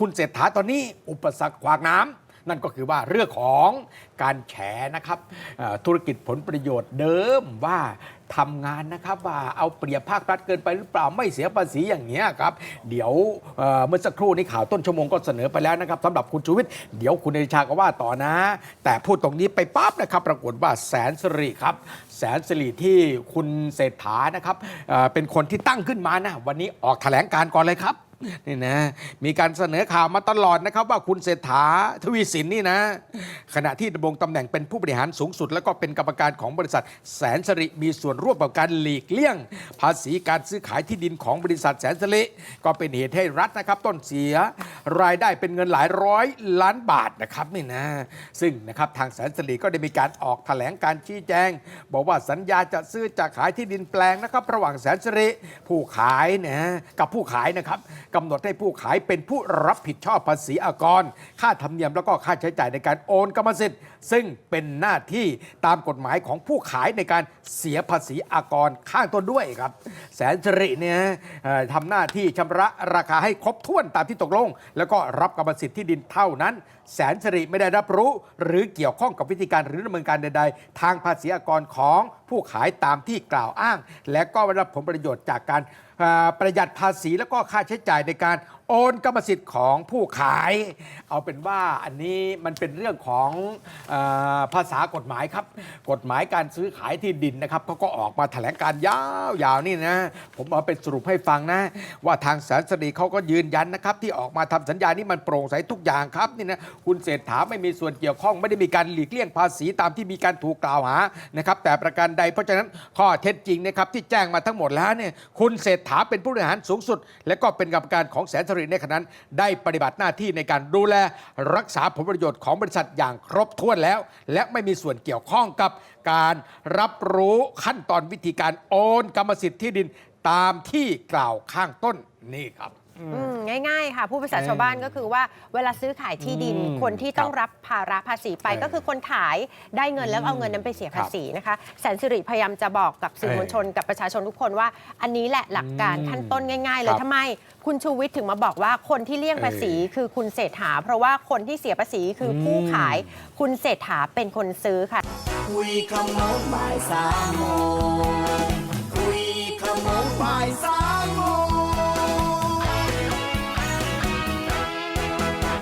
คุณเศรษฐาตอนนี้อุปสรรคขวางน้ำนั่นก็คือว่าเรื่องของการแฉนะครับธุรกิจผลประโยชน์เดิมว่าทำงานนะครับว่าเอาเปรียบภาครัฐเกินไปหรือเปล่าไม่เสียภาษีอย่างเงี้ยครับเดี๋ยวเมื่อสักครู่นี้ข่าวต้นชั่วโมงก็เสนอไปแล้วนะครับสำหรับคุณชูวิทย์เดี๋ยวคุณเดชาก็ว่าต่อนะ แต่พูดตรงนี้ไปปั๊บนะครับปรากฏว่าแสนสิริครับ แสนสิริที่คุณเศรษฐานะครับเอ่อเป็นคนที่ตั้งขึ้นมานะวันนี้ออกแถลงการก่อนเลยครับ นี่นะมีการเสนอข่าวมาตลอดนะครับ ว่าคุณเศรษฐาทวีสินนี่นะ ขณะที่ดำรงตำแหน่งเป็นผู้บริหารสูงสุด แล้วก็เป็นกรรมการของบริษัท แสนสิริมีส่วนร่วมกับการหลีกเลี่ยง ภาษีการซื้อขายที่ดินของบริษัทแสนสิริก็เป็นเหตุให้รัฐนะครับ ต้นเสียรายได้เป็นเงินหลายร้อยล้านบาทนะครับนี่นะ ซึ่งนะครับทางแสนสิริก็ได้มีการออกแถลงการชี้แจง บอกว่าสัญญาจะซื้อจะขายที่ดินแปลงนะครับ ระหว่างแสนสิริผู้ขายนะกับผู้ขายนะครับกำหนดให้ผู้ขายเป็นผู้รับผิดชอบภาษีอากร ค่าธรรมเนียมแล้วก็ค่าใช้จ่ายในการโอนกรรมสิทธิ์ ซึ่งเป็นหน้าที่ตามกฎหมายของผู้ขายในการเสียภาษีอากรข้างต้นด้วยครับ แสนสิริเนี่ยทำหน้าที่ชำระราคาให้ครบถ้วนตามที่ตกลง แล้วก็รับกรรมสิทธิ์ที่ดินเท่านั้น แสนสิริไม่ได้รับรู้ หรือเกี่ยวข้องกับวิธีการหรือดำเนินการใด ๆ ทางภาษีอากรของผู้ขายตามที่กล่าวอ้าง และก็ได้รับผลประโยชน์จากการประหยัดภาษีแล้วก็ค่าใช้จ่ายในการโอนกรรมสิทธิ์ของผู้ขาย เอาเป็นว่าอันนี้มันเป็นเรื่องของอภาษากฎหมายครับ กฎหมายการซื้อขายที่ดินนะครับเขาก็ออกมาแถลงการยาวๆนี่นะ ผมเอาเป็นสรุปให้ฟังนะ ว่าทางแสนสิริเขาก็ยืนยันนะครับ ที่ออกมาทำสัญญานี้มันโปร่งใสทุกอย่างครับนี่นะคุณเศรษฐาไม่มีส่วนเกี่ยวข้องไม่ได้มีการหลีกเลี่ยงภาษีตามที่มีการถูกกล่าวหานะครับแต่ประการใดเพราะฉะนั้นข้อเท็จจริงนะครับที่แจ้งมาทั้งหมดแล้วเนี่ยคุณเศรษฐาเป็นผู้บริหารสูงสุด และก็เป็นกรรมการของแสนสิริในขณะนั้น ได้ปฏิบัติหน้าที่ในการดูแลรักษาผลประโยชน์ของบริษัทอย่างครบถ้วนแล้ว และไม่มีส่วนเกี่ยวข้องกับการรับรู้ขั้นตอนวิธีการโอนกรรมสิทธิ์ที่ดินตามที่กล่าวข้างต้นนี่ครับ อืม ง่ายๆ ค่ะ ผู้ภาษาเออชาวบ้านก็คือว่าเวลาซื้อขายที่ดินอืมคนที่ต้องครับรับภาระภาษีไป เออก็คือคนขายได้เงินแล้วเอาเงินนั้นไปเสียภาษีนะคะแสนสิริพยายามจะบอกกับสื่อเออมวลชนกับประชาชนทุกคนว่า อันนี้แหละหลักการอืมขั้นต้นง่ายๆ เลคยรับทำไมคุณชูวิทย์ถึงมาบอกว่าคนที่เลี่ยงภาษีเออคือคุณเศรษฐา เพราะว่าคนที่เสียภาษีคืออม ผู้ขาย คุณเศรษฐาเป็นคนซื้อค่ะ คุยขโมงบ่ายสามโมง